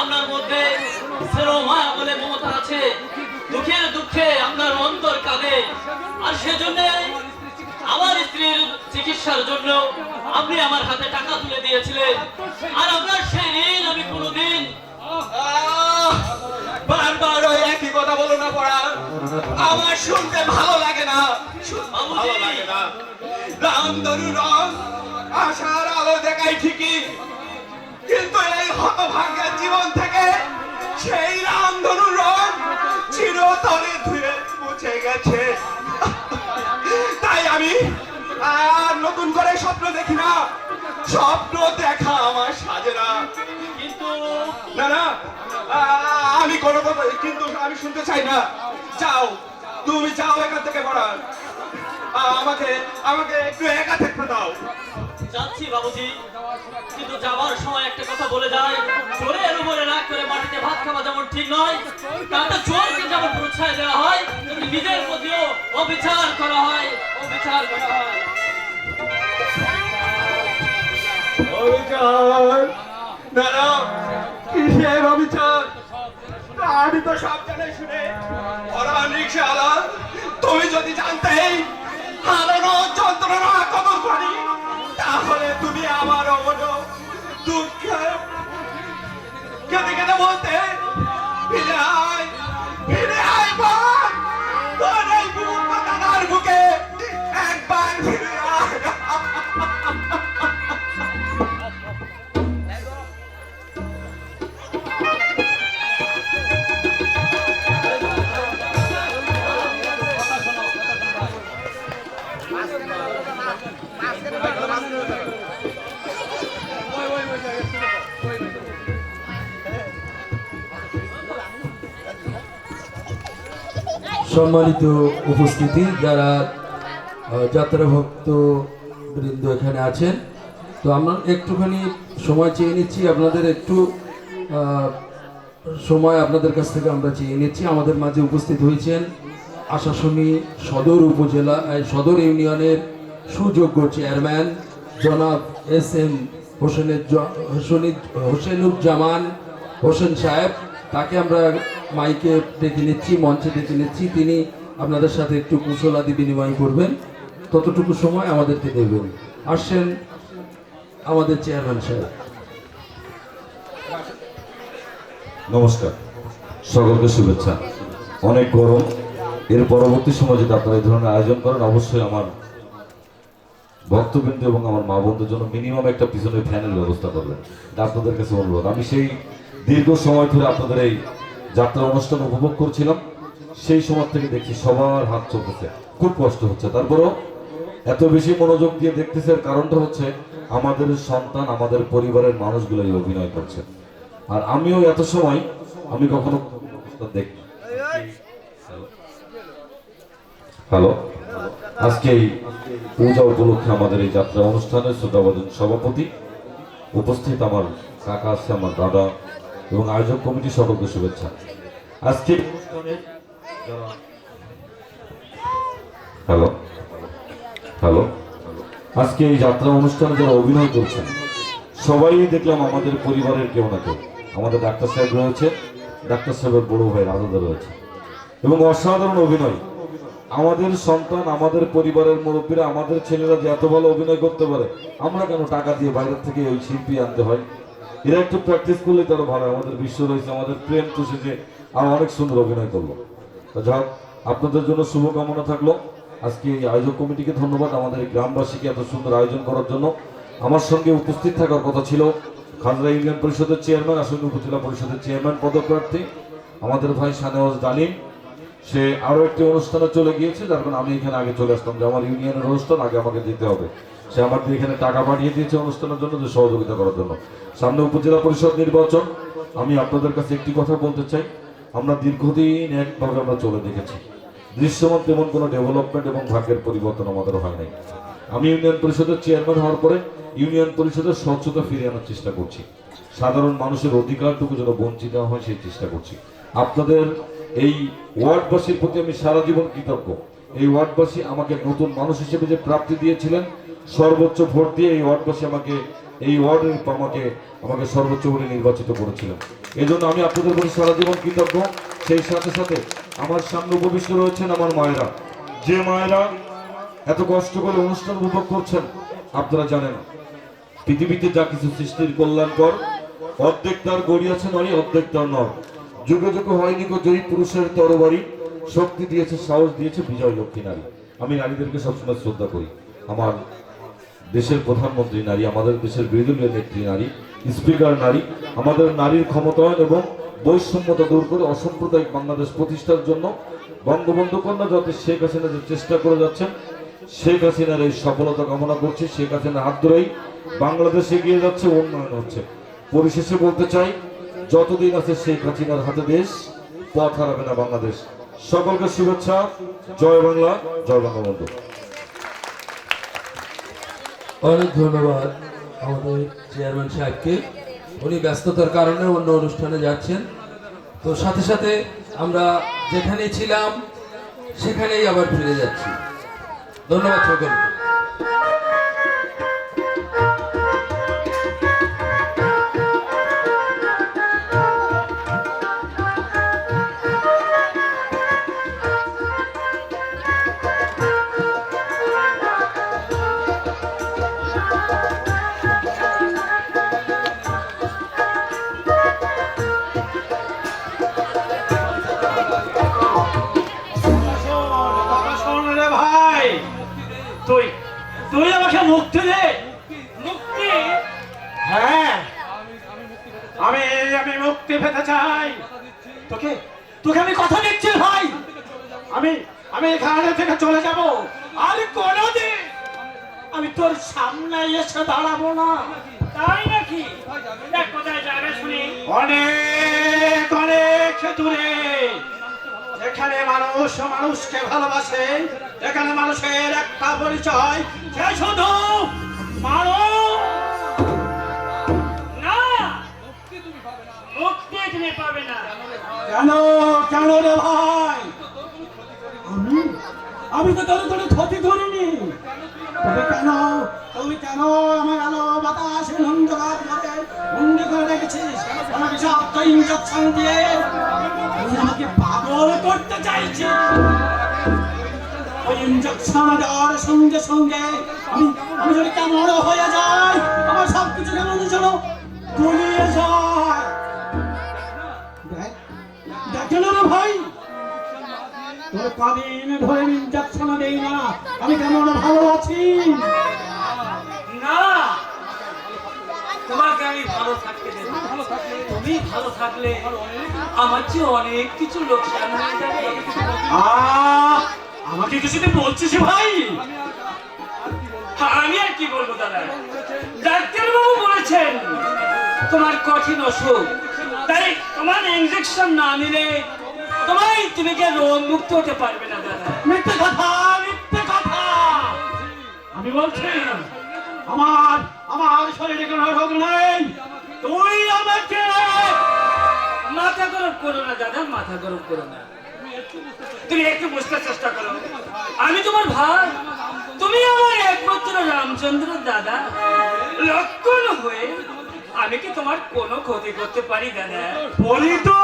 আপনার মধ্যে মায়া বলে মমতা আছে। দুঃখের দুঃখে আপনার অন্তর কাঁদে আর সেজন্য আমার স্ত্রীর চিকিৎসার জন্য আপনি আমার হাতে টাকা তুলে দিয়েছিলেন। আর আপনার সেই ঋণ আমি কোনোদিন বারবার ওই একই কথা বলো না পড়ার আমার শুনতে ভালো লাগে না। ভালো লাগে না। রামধনু রং আশার আলো দেখাই ঠিকই। কিন্তু এই হতভাগ্যের জীবন থেকে সেই রামধনু রং চিরতরে ধুয়ে মুছে গেছে। তাই আমি আর নতুন করে স্বপ্ন দেখি না। স্বপ্ন দেখা আমার সাজে না কিন্তু না না আমি কোনো কথা কিন্তু আমি শুনতে চাই না। যাও, তুমি যাও এখান থেকে পড়ান আমাকে আমাকে একটু একা থাকতে দাও। যাচ্ছি বাবুজি। কিন্তু যাওয়ার সময় একটা কথা বলে যায়। চোরের উপরে রাগ করে মাটিতে ভাত খাওয়া যেমন ঠিক নয়, তাতে চোরকে যেমন প্রশ্রয় দেওয়া হয় নিজের প্রতিও অবিচার করা হয়, অবিচার করা হয়। আমি তো সব জানে শুনে পড়ান রিক্সাওয়ালা তুমি যদি জানতে হারানো যন্ত্রণা কত করি। তাহলে তুমি আমার অবন দুঃখ কেঁদে কেঁদে বলতে ফিরে সম্মানিত উপস্থিতি যারা যাত্রা ভক্ত বৃন্দ এখানে আছেন, তো আমরা একটুখানি সময় চেয়ে নিচ্ছি, আপনাদের একটু সময় আপনাদের কাছ থেকে আমরা চেয়ে নিচ্ছি। আমাদের মাঝে উপস্থিত হয়েছেন আশাশুনি সদর উপজেলা সদর ইউনিয়নের সুযোগ্য চেয়ারম্যান জনাব এস এম হোসেনের হোসেনুজ্জামান হোসেন সাহেব। তাকে আমরা মাইকে ডেকে নিচ্ছি, মঞ্চে ডেকে নিচ্ছি। তিনি আপনাদের সাথে একটু কুশলাদি বিনিময় করবেন। ততটুকু সময় আমাদেরকে দেবেন। আসছেন আমাদের চেয়ারম্যান সাহেব। নমস্কার। সকলকে শুভেচ্ছা। অনেক গরম। এর পরবর্তী সময় যদি আপনারা এই ধরনের আয়োজন করেন, অবশ্যই আমার ভক্তবৃন্দ এবং আমার মা বন্ধুর জন্য মিনিমাম একটা পিছনে ফ্যানের ব্যবস্থা করবেন। এটা আপনাদের কাছে অনুরোধ। আমি সেই দীর্ঘ সময় ধরে আপনাদের এই যাত্রা অনুষ্ঠান উপভোগ করছিলাম। সেই সময় থেকে দেখছি সবার হাত চলতেছে। খুব কষ্ট হচ্ছে। তারপরেও এত বেশি মনোযোগ দিয়ে দেখতেছে কারণটা হচ্ছে আমাদের সন্তান আমাদের পরিবারের মানুষগুলোই অভিনয় করছে। আর আমিও এত সময় আমি কখনো দেখ হ্যালো। আজকে এই পূজা উপলক্ষে আমাদের এই যাত্রা অনুষ্ঠানের শ্রদ্ধাভাজন সভাপতি উপস্থিত আমার কাকা আছে, আমার দাদা এবং আয়োজক কমিটি সকলকে শুভেচ্ছা। আজকে হ্যালো হ্যালো আজকে এই যাত্রা অনুষ্ঠানে যারা অভিনয় করছেন, সবাই দেখলাম আমাদের পরিবারের কেউ না কেউ। আমাদের ডাক্তার সাহেব রয়েছে, ডাক্তার সাহেবের বড় ভাই রাজাদা রয়েছে। এবং অসাধারণ অভিনয় আমাদের সন্তান, আমাদের পরিবারের মুরব্বীরা, আমাদের ছেলেরা যে এত ভালো অভিনয় করতে পারে, আমরা কেন টাকা দিয়ে বাইরের থেকে ওই শিল্পী আনতে হয়? এরা একটু প্র্যাকটিস করলে তারা ভালো আমাদের বিশ্ব রয়েছে, আমাদের প্রেম তো যে আর অনেক সুন্দর অভিনয় করল। যাক, আপনাদের জন্য শুভকামনা থাকল। আজকে এই আয়োজক কমিটিকে ধন্যবাদ, আমাদের গ্রামবাসীকে এত সুন্দর আয়োজন করার জন্য। আমার সঙ্গে উপস্থিত থাকার কথা ছিল খাজরা ইউনিয়ন পরিষদের চেয়ারম্যান, আসন্ন উপজেলা পরিষদের চেয়ারম্যান, পদপ্রার্থী, আমাদের ভাই সানেওয়াজ ডালিম। সে আরও একটি অনুষ্ঠানে চলে গিয়েছে, যার কারণে আমি এখানে আগে চলে আসতাম যে আমার ইউনিয়নের অনুষ্ঠান আগে আমাকে যেতে হবে। সে আমার এখানে টাকা পাঠিয়ে দিয়েছে অনুষ্ঠানের জন্য যে সহযোগিতা করার জন্য। সামনে উপজেলা পরিষদ নির্বাচন। আমি আপনাদের কাছে একটি কথা বলতে চাই। আমরা দীর্ঘদিন একভাবে আমরা চলে দেখেছি। দৃশ্যমান তেমন কোনো ডেভেলপমেন্ট এবং ভাগ্যের পরিবর্তন আমাদের হয় নাই। আমি ইউনিয়ন পরিষদের চেয়ারম্যান হওয়ার পরে ইউনিয়ন পরিষদের স্বচ্ছতা ফিরিয়ে আনার চেষ্টা করছি। সাধারণ মানুষের অধিকারটুকু যেন বঞ্চিত হয়, সেই চেষ্টা করছি। আপনাদের এই ওয়ার্ডবাসীর প্রতি আমি সারা জীবন কৃতজ্ঞ। এই ওয়ার্ডবাসী আমাকে নতুন মানুষ হিসেবে যে প্রাপ্তি দিয়েছিলেন, সর্বোচ্চ ভোট দিয়ে এই ওয়ার্ডবাসী আমাকে, এই ওয়ার্ডের আমাকে আমাকে সর্বোচ্চ বলে নির্বাচিত করেছিলেন। এই জন্য আমি আপনাদের প্রতি সারা জীবন কৃতজ্ঞ। সেই সাথে সাথে আমার সামনে উপবিষ্ট রয়েছেন আমার মায়েরা। যে মায়েরা এত কষ্ট করে অনুষ্ঠান উপভোগ করছেন, আপনারা জানেন, পৃথিবীতে যা কিছু সৃষ্টির কল্যাণকর, অর্ধেক তার গড়িয়াছে নারী অর্ধেক তার নর। যুগে যুগে হয়নি গো, জয়ী পুরুষের তরবারি। শক্তি দিয়েছে, সাহস দিয়েছে বিজয় লক্ষ্মী নারী। আমি নারীদেরকে সবসময় শ্রদ্ধা করি। আমার দেশের প্রধানমন্ত্রী নারী, আমাদের দেশের বিরোধী নেত্রী নারী, স্পিকার নারী, আমাদের নারীর ক্ষমতায়ন এবং বৈষম্যতা দূর করে অসাম্প্রদায়িক বাংলাদেশ প্রতিষ্ঠার জন্য বঙ্গবন্ধু কন্যা যাতে শেখ হাসিনা যে চেষ্টা করে যাচ্ছেন, শেখ হাসিনার এই সফলতা কামনা করছি। শেখ হাসিনার হাত ধরেই বাংলাদেশ এগিয়ে যাচ্ছে, উন্নয়ন হচ্ছে। পরিশেষে বলতে চাই যতদিন আছে শেখ হাসিনার হাতে দেশ, পথ হারাবে না বাংলাদেশ। সকলকে শুভেচ্ছা, জয় বাংলা, জয় বঙ্গবন্ধু অনেক ধন্যবাদ আমাদের চেয়ারম্যান সাহেবকে। উনি ব্যস্ততার কারণে অন্য অনুষ্ঠানে যাচ্ছেন। তো সাথে সাথে আমরা যেখানে ছিলাম, সেখানেই আবার ফিরে যাচ্ছি। ধন্যবাদ সকলকে। তুই তুই আমাকে মুক্তি দে। মুক্তি? হ্যাঁ। আমি আমি মুক্তি পেতে চাই। তোকে তোকে আমি কথা দিচ্ছি ভাই। আমি আমি এখানে থেকে চলে যাব। আর কোনোদিন আমি তোর সামনে এসে দাঁড়াবো না। তাই নাকি? কোথায় যাবে শুনি। অনেক অনেক দূরে। এখানে মানুষ মানুষকে ভালোবাসে। এখানে মানুষের একটা পরিচয় সে শুধু মানুষ। না। মুক্তি তুমি পাবে না। কেন কেন রে ভাই? আমি আমি তো তোর কোনো ক্ষতি করিনি। তবে কেন তুই কেন আমার আলো বাতাসে নন্দগার করে বন্দি করে রেখেছিস আমাকে সব তো ইঞ্জেকশন দিয়ে তুই আমাকে পাগল করতে চাইছিস ওই ইঞ্জেকশন দেওয়ার সঙ্গে সঙ্গে আমি আমি যদি কেমন হয়ে যাই, আমার সব কিছু কেমন যেন তলিয়ে যায়। কদিন ধরে দেই না। আমি কেমন ভালো আছি? না। তোমাকে আমি ভালো থাকতে দেব। তুমি ভালো থাকলে। আমার চেয়ে অনেক কিছু লোকসান হয়ে যাবে। আহ, আমাকে কিছুতে বলছিস ভাই? আমি আর কি বলব দাদা? ডাক্তারবাবু বলেছেন তোমার কঠিন অসুখ। তাই তোমার ইঞ্জেকশন না নিলে তোমার তুমি কি রোগ মুক্ত হতে পারবে না দাদা। মিথ্যে কথা মিথ্যে কথা। আমি বলছি আমার আমার শরীরে কোনো রোগ নেই। তুই আমাকে মাথা গরম করো না দাদা মাথা গরম করো না। তুমি একটু বুঝতে চেষ্টা করো। আমি তোমার ভাই। তুমি আমার একমাত্র রামচন্দ্র দাদা। লক্ষণ হয়ে আমি কি তোমার কোনো ক্ষতি করতে পারি দাদা? বলি তো।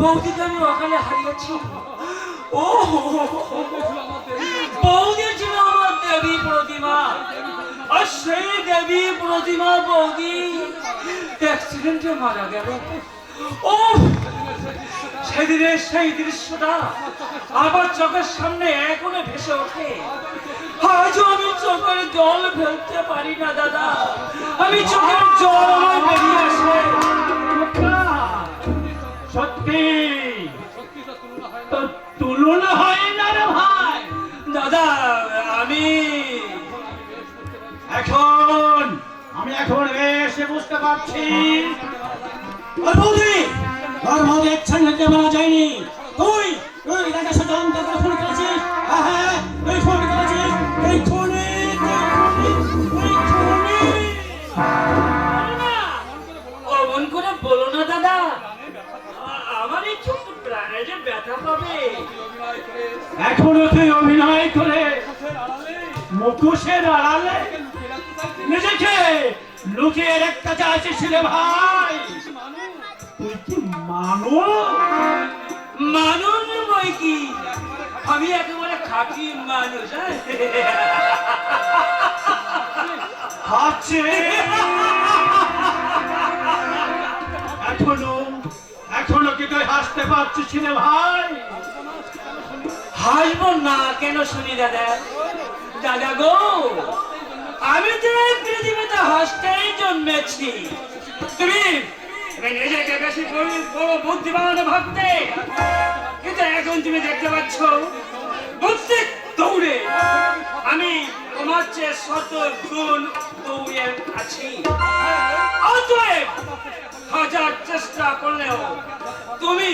বৌদিকে আমি অকালে হারিয়েছি। ও, বৌদি ছিল আমার দেবী প্রতিমা। আর সেই দেবী প্রতিমা বৌদি অ্যাক্সিডেন্টে মারা গেল। ও সেই দৃশ্যটা আবার চোখের সামনে এখনও ভেসে ওঠে। আজও আমি চোখের জল ফেলতে পারি না, দাদা। আমি চোখের জল আমার সত্যি? তুলনা হয় না রে ভাই। দাদা, আমি এখন আমি এখন বেশ বুঝতে পারছি। তোর বৌদি একসঙ্গে মারা যায়নি। এখনও তুই অভিনয় করে। মুখোশের আড়ালে। নিজেকে লুকিয়ে রাখতে চাইছিস রে ভাই। তুই কি মানুষ? মানুষ বই কি? আমি একেবারে খাঁটি মানুষ? হাসছে এখনও এখনও কি তুই হাসতে পারছিস রে ভাই? হাসবো না, কেন শুনি দাদা? দাদা গো, আমি তো এই পৃথিবীতে হাসতেই জন্মেছি। তুমি নিজেকে বেশি বড় বুদ্ধিমান ভাবতে, কিন্তু এখন তুমি দেখতে পাচ্ছ, বুদ্ধি দৌড়ে। আমি তোমার চেয়ে শত গুণ দৌড়ে আছি। অতএব হাজার চেষ্টা করলেও তুমি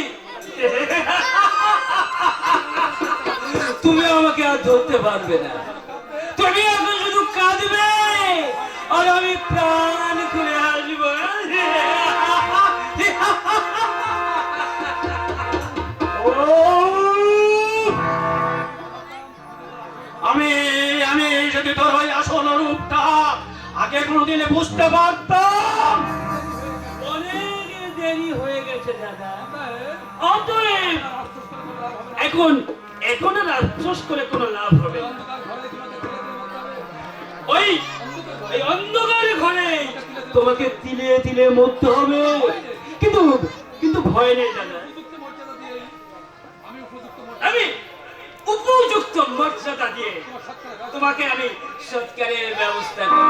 তুমি আমাকে আর ধরতে পারবে না তুমি এখন শুধু কাঁদবে আর আমি প্রাণ খুলে আসব! আমি আমি যদি তোর ওই আসল রূপটা আগে কোনোদিনে বুঝতে পারতাম এখন এখন আর আফসোস করে কোনো লাভ হবে ওই, এই অন্ধকার ঘরে তোমাকে তিলে তিলে মরতে হবে। কিন্তু কিন্তু ভয় নেই, দাদা। আমি উপযুক্ত মর্যাদা দিয়ে তোমাকে আমি সৎকারের ব্যবস্থা করি।